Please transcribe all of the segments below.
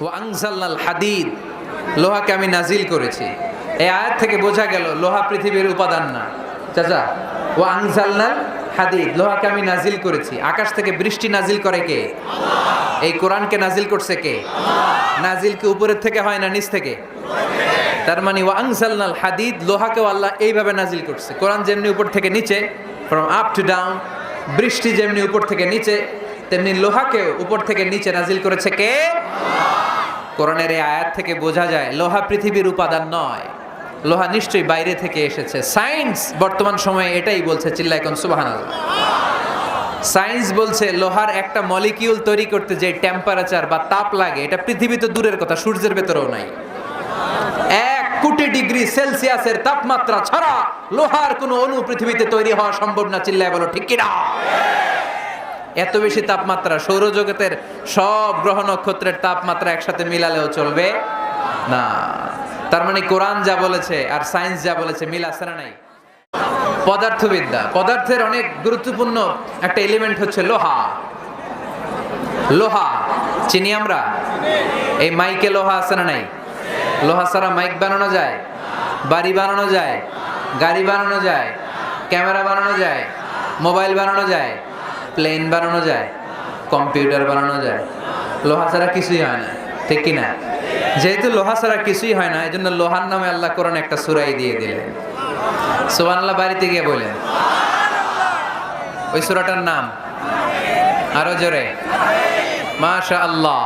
ও আংসাল্লাল হাদিদ, লোহাকে আমি নাজিল করেছি। এই আয়াত থেকে বোঝা গেল, লোহা পৃথিবীর উপাদান না। চাচা ও আংসাল্লাল হাদিদ, লোহাকে আমি নাজিল করেছি। আকাশ থেকে বৃষ্টি নাজিল করে কে? এই কোরআনকে নাজিল করছে কে? নাজিল কি উপরের থেকে হয় না নিচ থেকে? তার মানে ও আংসাল্লাল হাদিদ, লোহাকেও আল্লাহ এইভাবে নাজিল করছে। কোরআন যেমনি উপর থেকে নিচে ফ্রম আপ টু ডাউন বৃষ্টি যেমনি উপর থেকে নিচে, তেমনি লোহাকেও উপর থেকে নিচে নাজিল করেছে কে? কোরআনের এই আয়াত থেকে বোঝা যায়, লোহা পৃথিবীর উপাদান নয়। লোহা নিশ্চয়ই বাইরে থেকে এসেছে। সায়েন্স বর্তমান সময়ে এটাই বলছে চিল্লা এখন সুবাহান সায়েন্স বলছে, লোহার একটা মলিকিউল তৈরি করতে যে টেম্পারেচার বা তাপ লাগে, এটা পৃথিবী তো দূরের কথা, সূর্যের ভেতরেও নাই। এক কোটি ডিগ্রি সেলসিয়াসের তাপমাত্রা ছাড়া লোহার কোনো অণু পৃথিবীতে তৈরি হওয়া সম্ভব না, চিল্লায় বলো, ঠিক কিনা? এত বেশি তাপমাত্রা সৌরজগতের সব গ্রহ নক্ষত্রের তাপমাত্রা একসাথে মিলালেও চলবে না। তার মানে কোরআন যা বলেছে আর সায়েন্স যা বলেছে মিল আছে না নাই? পদার্থবিদ্যা। পদার্থের অনেক গুরুত্বপূর্ণ একটা এলিমেন্ট হচ্ছে লোহা। লোহা, চিনি আমরা? এই মাইকে লোহা আছে না নাই? লোহা ছাড়া মাইক বানানো যায়? বাড়ি বানানো যায়? গাড়ি বানানো যায়? ক্যামেরা বানানো যায়? মোবাইল বানানো যায়? প্লেন বানানো যায়, কম্পিউটার বানানো যায়, লোহা ছাড়া কিছুই হয় না, ঠিক কি না? যেহেতু লোহা ছাড়া কিছুই হয় না এই জন্য লোহার নামে আল্লাহ কোরআন একটা সুরাই দিয়ে দিলেন। সুবহানাল্লাহ, বাড়িতে গিয়ে বলেন। ওই সুরাটার নাম? আরও জোরে। মাশা আল্লাহ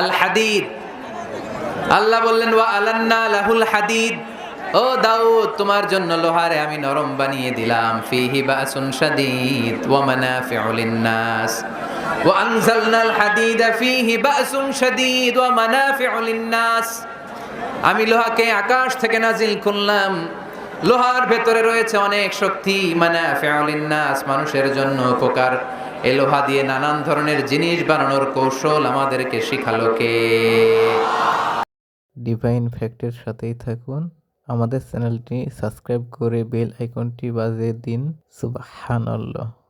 আল হাদিদ আল্লাহ বললেন, ওয়া আলান্না লাহুল হাদিদ। ও দাউদ, তোমার জন্য লোহারে আমি নরম বানিয়ে দিলাম। ফিহি বাসুন শাদীদ ওয়া মানাফিউ লিন-নাস। ওয়া আনজালনাল হাদিদা ফিহি বাসুন শাদীদ ওয়া মানাফিউ লিন-নাস। আমি লোহাকে আকাশ থেকে নাজিল করলাম লোহার ভেতরে রয়েছে অনেক শক্তি, মানাফিউ লিন-নাস। মানুষের জন্য উপকার। এই লোহা দিয়ে নানান ধরনের জিনিস বানানোর কৌশল আমাদেরকে শিখালো কে? ডিভাইন ফ্যাক্টের সাথেই থাকুন। আমাদের চ্যানেলটি সাবস্ক্রাইব করে বেল আইকনটি বাজিয়ে দিন। সুবহানাল্লাহ।